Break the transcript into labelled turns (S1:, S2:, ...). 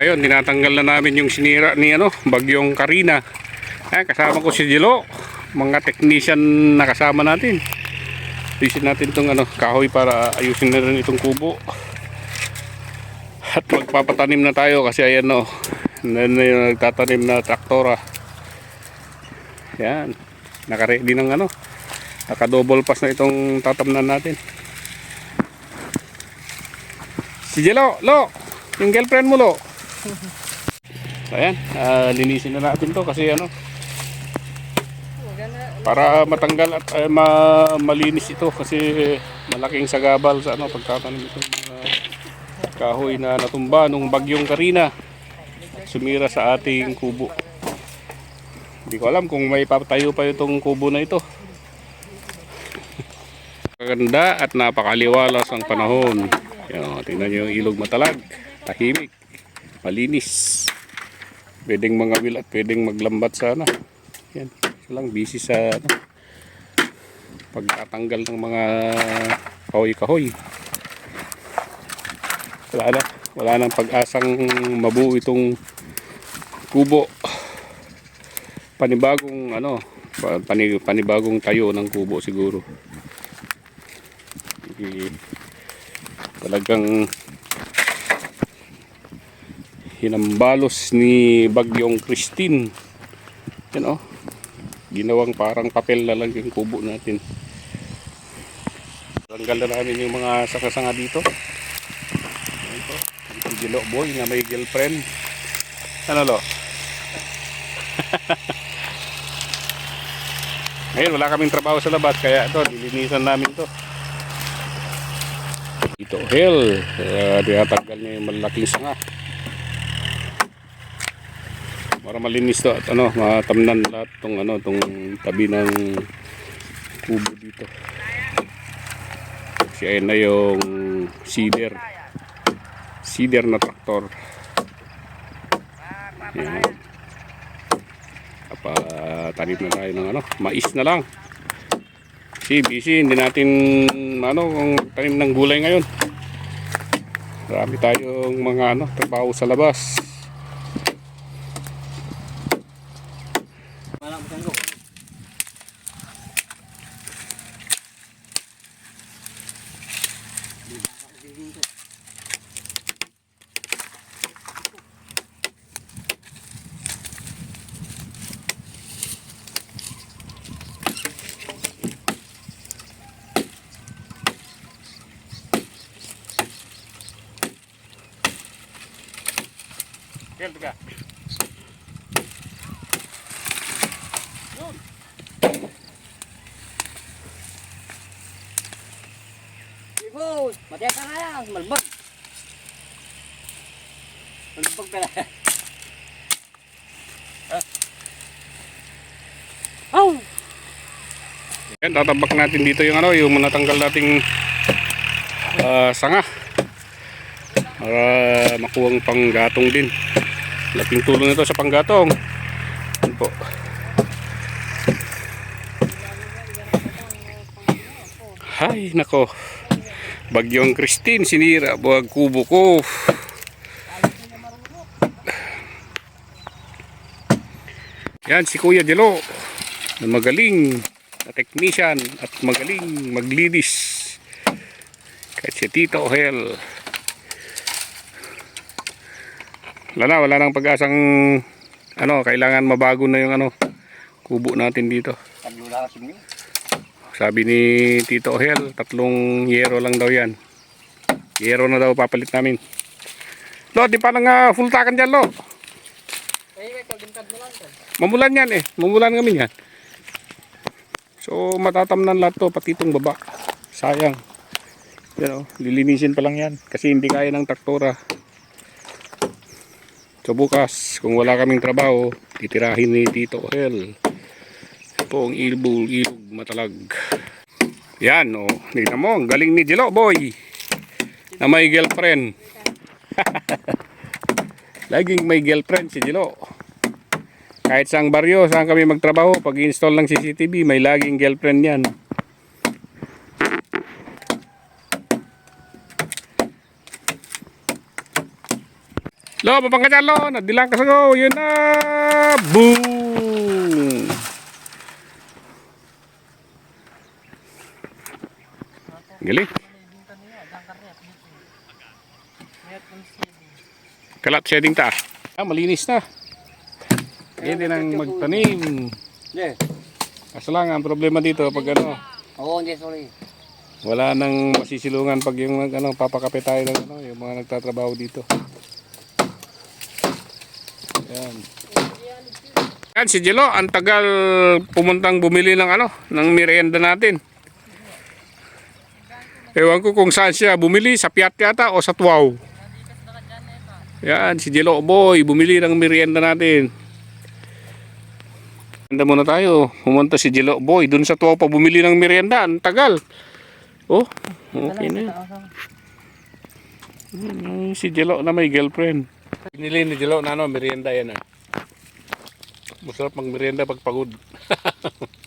S1: Ayun, tinatanggal na namin yung sinira ni ano, bagyong Karina. Ayan, kasama ko si Jilo. Mga technician na kasama natin. Ayusin natin itong ano, kahoy para ayusin na rin itong kubo. At magpapatanim na tayo kasi ayan no. Na, nagtatanim na traktora. Yan. Nakaready ng ano. Naka-double pass na itong tatamnan natin. Si Jelo, Lo, yung girlfriend mo, Lo. So, ayan, ah, linisin na natin to kasi ano, para matanggal at eh, ma- malinis ito kasi malaking sagabal sa ano pagtatanim itong mga kahoy na natumba nung bagyong Karina sumira sa ating kubo. Hindi ko alam kung may papatayo pa itong kubo na ito. Maganda at napakaliwalas ang panahon. Yan, tingnan nyo yung ilog matalag. Tahimik. Malinis. Pwedeng mangawil at pwedeng maglambat sa ano. Yan. Ito lang busy sa ano, pagtatanggal ng mga kahoy-kahoy. Wala na. Wala nang pag-asang mabuo itong kubo. Panibagong ano, pa- pani, panibagong tayo ng kubo siguro. Talagang hinambalos ni Bagyong Christine. Yan oh. Ginawang parang papel na lang yung kubo natin. Tanggal na namin yung mga sanga-sanga dito. Ito. Ito Gilo boy na may girlfriend. Ano lo? Ngayon wala kaming trabaho sa labas kaya ito nilinisan namin to. Ito hell, uh, tinatanggal niya yung malaking sanga. Para malinis to at ano, matamnan lahat tong ano, tong tabi ng kubo dito. Ayun na yung cedar. Cedar na traktor. Yan. Apa, tanim na tayo ng ano, mais na lang. Kasi busy, hindi natin ano, kung tanim ng gulay ngayon. Marami tayong mga ano, trabaho sa labas. Kel, tiga.
S2: Ibo, mataya ka nga lang, malbag. Malbag pala. Oh!
S1: Yan, tatabak natin dito yung ano, yung natanggal nating ah, sanga. Para makuha ang panggatong din. Laking tulong ito sa panggatong. Yan po. Hay, nako. Bagyong Christine, sinira. Buwag kubo ko. Yan, si Kuya Dilo. Na magaling na technician at magaling maglinis. Kahit si Tito Hel. Wala na, wala nang pag-asang ano, kailangan mabago na yung ano, kubo natin dito. Sabi ni Tito Hel, tatlong yero lang daw yan. Yero na daw papalit namin. Lo, di pa nang uh, full takan dyan, Lo.
S2: Eh, lang.
S1: Mamulan yan eh. Mamulan kami yan. So matatamnan lahat to pati itong baba. Sayang. Yan oh, lilinisin pa lang yan. Kasi hindi kaya ng traktora. So bukas, kung wala kaming trabaho, titirahin ni Tito Hel. Ito ang ilbul, ilog, matalag. Yan oh, tingnan mo, ang galing ni Jelo boy. Na may girlfriend. Laging may girlfriend si Jelo. Kahit sa baryo, saan kami magtrabaho, pag install ng CCTV, may laging girlfriend yan. Lo, mapang ka dyan, lo. Nadilang ka sa go. Yun na. Boom. Galing. Kalat shading ta. Ah, malinis na. Pwede nang magtanim.
S2: Hindi.
S1: Kaso lang, ang problema dito pag ano,
S2: Oo, hindi, sorry.
S1: wala nang masisilungan pag yung ano, papakape tayo ng ano, yung mga nagtatrabaho dito. Yan. Yan si Jelo, ang tagal pumuntang bumili ng ano, ng merienda natin. Ewan ko kung saan siya bumili, sa Piat yata o sa Tuaw. Yan, si Jelo boy, bumili ng merienda natin. Merienda muna tayo. Pumunta si Jelo boy, dun sa Tuaw pa bumili ng merienda, ang tagal. Oh, okay na. Hmm, si Jelo na may girlfriend. Pinili ni Jelo na ano, merienda yan ah. Masarap mag merienda pag pagod.